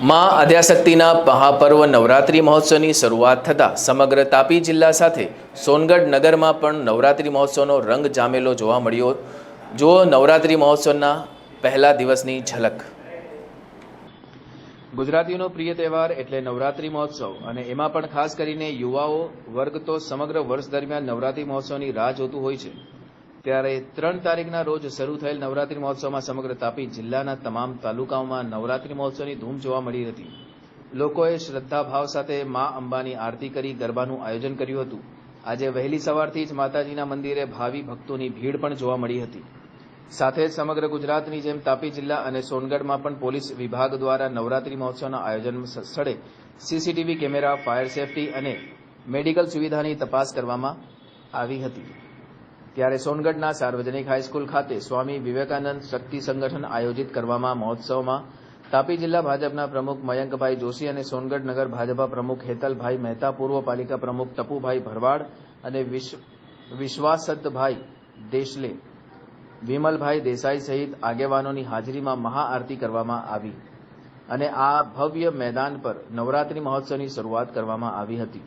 માં આદ્યાશક્તિના મહાપર્વ નવરાત્રિ મહોત્સવની શરૂઆત થતાં સમગ્ર તાપી જિલ્લા સાથે સોનગઢ નગરમાં પણ નવરાત્રિ મહોત્સવનો રંગ જામેલો જોવા મળ્યો. જો નવરાત્રિ મહોત્સવના પહેલા દિવસની ઝલક. ગુજરાતીઓનો પ્રિય તહેવાર એટલે નવરાત્રિ મહોત્સવ અને એમાં પણ ખાસ કરીને યુવાઓ વર્ગ તો સમગ્ર વર્ષ દરમિયાન નવરાત્રિ મહોત્સવની રાહ જોતું હોય છે. ત્યારે ત્રણ તારીખના રોજ શરૂ થયેલ નવરાત્રિ મહોત્સવમાં સમગ્ર તાપી જિલ્લાના તમામ તાલુકાઓમાં નવરાત્રિ મહોત્સવની ધૂમ જોવા મળી હતી. લોકોએ શ્રદ્ધાભાવ સાથે મા અંબાની આરતી કરી ગરબાનું આયોજન કર્યું હતું. આજે વહેલી સવારથી જ માતાજીના મંદિરે ભાવિ ભક્તોની ભીડ પણ જોવા મળી હતી. સાથે જ સમગ્ર ગુજરાતની જેમ તાપી જિલ્લા અને સોનગઢમાં પણ પોલીસ વિભાગ દ્વારા નવરાત્રિ મહોત્સવના આયોજન સ્થળે સીસીટીવી કેમેરા, ફાયર સેફટી અને મેડિકલ સુવિધાની તપાસ કરવામાં આવી હતી. ત્યારે સોનગઢના સાર્વજનિક હાઈસ્કૂલ ખાતે સ્વામી વિવેકાનંદ શક્તિ સંગઠન આયોજિત કરવામાં મહોત્સવમાં તાપી જિલ્લા ભાજપના પ્રમુખ મયંકભાઈ જોશી અને સોનગઢ નગર ભાજપા પ્રમુખ હેતલભાઈ મહેતા, પૂર્વ પાલિકા પ્રમુખ ટપુભાઈ ભરવાડ અને વિશ્વ- વિશ્વાસતભાઈ દેશલે, વિમલભાઈ દેસાઈ સહિત આગેવાનોની હાજરીમાં મહાઆરતી કરવામાં આવી અને આ ભવ્ય મેદાન પર નવરાત્રી મહોત્સવની શરૂઆત કરવામાં આવી હતી.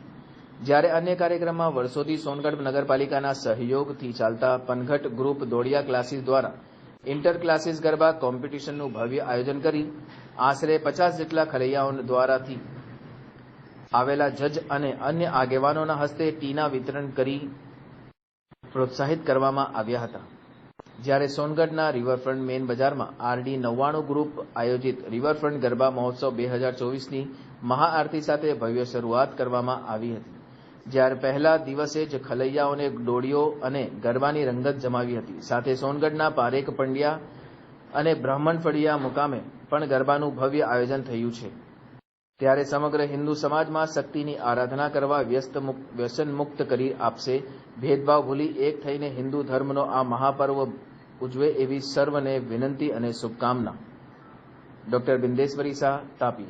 જ્યારે અન્ય કાર્યક્રમમાં વર્ષોથી સોનગઢ નગરપાલિકાના સહયોગથી ચાલતા પનઘટ ગ્રુપ દોડિયા ક્લાસીસ દ્વારા ઇન્ટર ક્લાસીસ ગરબા કોમ્પિટિશનનું ભવ્ય આયોજન કરી આશરે પચાસ જેટલા ખલૈયાઓ દ્વારાથી આવેલા જજ અને અન્ય આગેવાનોના હસ્તે ટીના વિતરણ કરી પ્રોત્સાહિત કરવામાં આવ્યા હતા. જ્યારે સોનગઢના રિવરફ્રન્ટ મેઇન બજારમાં આરડી નવ્વાણું ગ્રુપ આયોજિત રિવરફ્રન્ટ ગરબા મહોત્સવ બે હજાર ચોવીસની મહાઆરતી સાથે ભવ્ય શરૂઆત કરવામાં આવી હતી. જ્યારે પહેલા દિવસે જ ખલૈયાઓને ડોળીઓ અને ગરબાની રંગત જમાવી હતી. સાથે સોનગઢના પારેખ પંડ્યા અને બ્રાહ્મણ ફળિયા મુકામે પણ ગરબાનું ભવ્ય આયોજન થયું છે. ત્યારે સમગ્ર હિન્દુ સમાજમાં શક્તિની આરાધના કરવા વ્યસ્ત વ્યસન મુક્ત કરી આપશે. ભેદભાવ ભૂલી એક થઈને હિન્દુ ધર્મનો આ મહાપર્વ ઉજવે એવી સર્વને વિનંતી અને શુભકામના. ડોક્ટર બિંદેશ્વરી શાહ, તાપી.